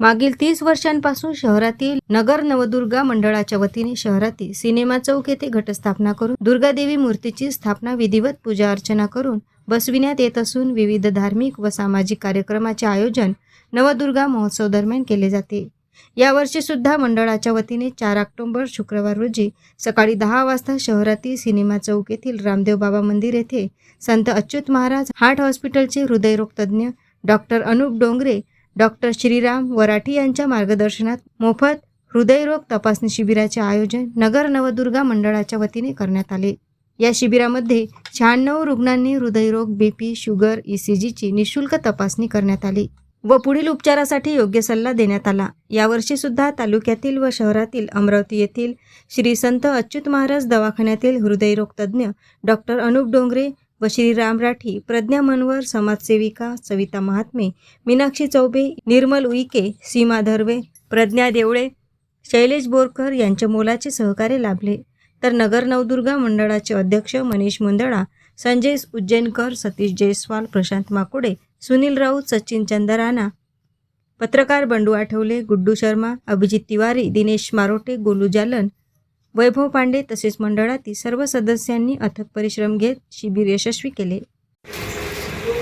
मागील तीस वर्षांपासून शहरातील नगर नवदुर्गा मंडळाच्या वतीने शहरातील सिनेमा चौक येथे घटस्थापना करून दुर्गादेवी मूर्तीची स्थापना विधिवत पूजा अर्चना करून बसविण्यात येत असून विविध धार्मिक व सामाजिक कार्यक्रमाचे आयोजन नवदुर्गा महोत्सव दरम्यान केले जाते. यावर्षी सुद्धा मंडळाच्या वतीने चार ऑक्टोबर शुक्रवार रोजी सकाळी दहा वाजता शहरातील सिनेमा चौक येथील रामदेव बाबा मंदिर येथे संत अच्युत महाराज हार्ट हॉस्पिटलचे हृदयरोग तज्ज्ञ डॉक्टर अनुप डोंगरे डॉक्टर श्रीराम वराठी यांच्या मार्गदर्शनात मोफत हृदयरोग तपासणी शिबिराचे आयोजन नगर नवदुर्गा मंडळाच्या वतीने करण्यात आले. या शिबिरामध्ये शहाण्णव रुग्णांनी हृदयरोग बीपी शुगर ई सी जीची निशुल्क तपासणी करण्यात आली व पुढील उपचारासाठी योग्य सल्ला देण्यात आला. यावर्षी सुद्धा तालुक्यातील व शहरातील अमरावती येथील श्री संत अच्युत महाराज दवाखान्यातील हृदयरोग तज्ज्ञ डॉक्टर अनुप डोंगरे व श्रीराम राठी प्रज्ञा मनवर समाजसेविका सविता महात्मे मीनाक्षी चौबे निर्मल उईके सीमा धर्वे प्रज्ञा देवळे शैलेश बोरकर यांच्या मोलाचे सहकार्य लाभले. तर नगर नवदुर्गा मंडळाचे अध्यक्ष मनीष मुंदडा संजय उज्जैनकर सतीश जयस्वाल प्रशांत माकुडे सुनील राऊत सचिन चंदराना पत्रकार बंडू आठवले गुड्डू शर्मा अभिजित तिवारी दिनेश मारोटे गोलू जालन वैभव पांडे तसेच मंडळातील सर्व सदस्यांनी अथक परिश्रम घेत शिबिर यशस्वी केले.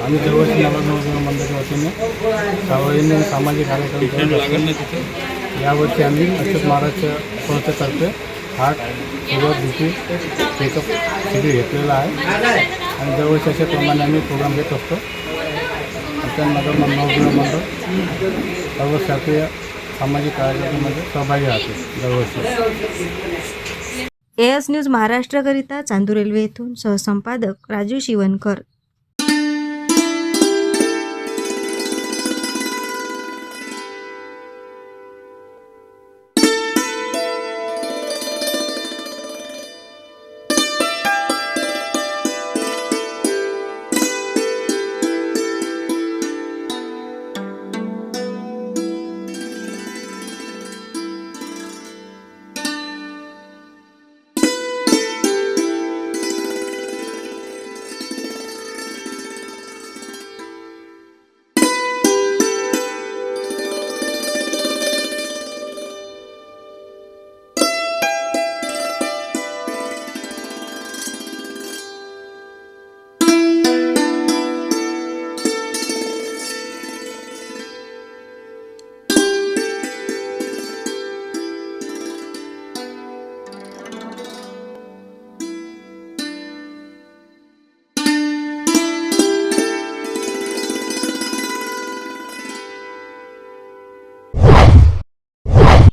आम्ही दरवर्षी नवरनवदुर्गा मंदिराच्या वतीने सार्वजनिक सामाजिक कार्यक्रम यावर्षी आम्ही अच्युत महाराजच्या संस्थेतर्फे heart sugar B P checkup शिबिर घेतलेलं आहे. आणि दरवर्षी अशाप्रमाणे आम्ही प्रोग्राम घेत असतो. आमच्या नगर मंडळ सर्व शासकीय सामाजिक कार्यक्रमामध्ये सहभागी राहते दरवर्षी. एस न्यूज महाराष्ट्रकरिता चांदूर रेल्वे येथून सहसंपादक राजू शिवनकर.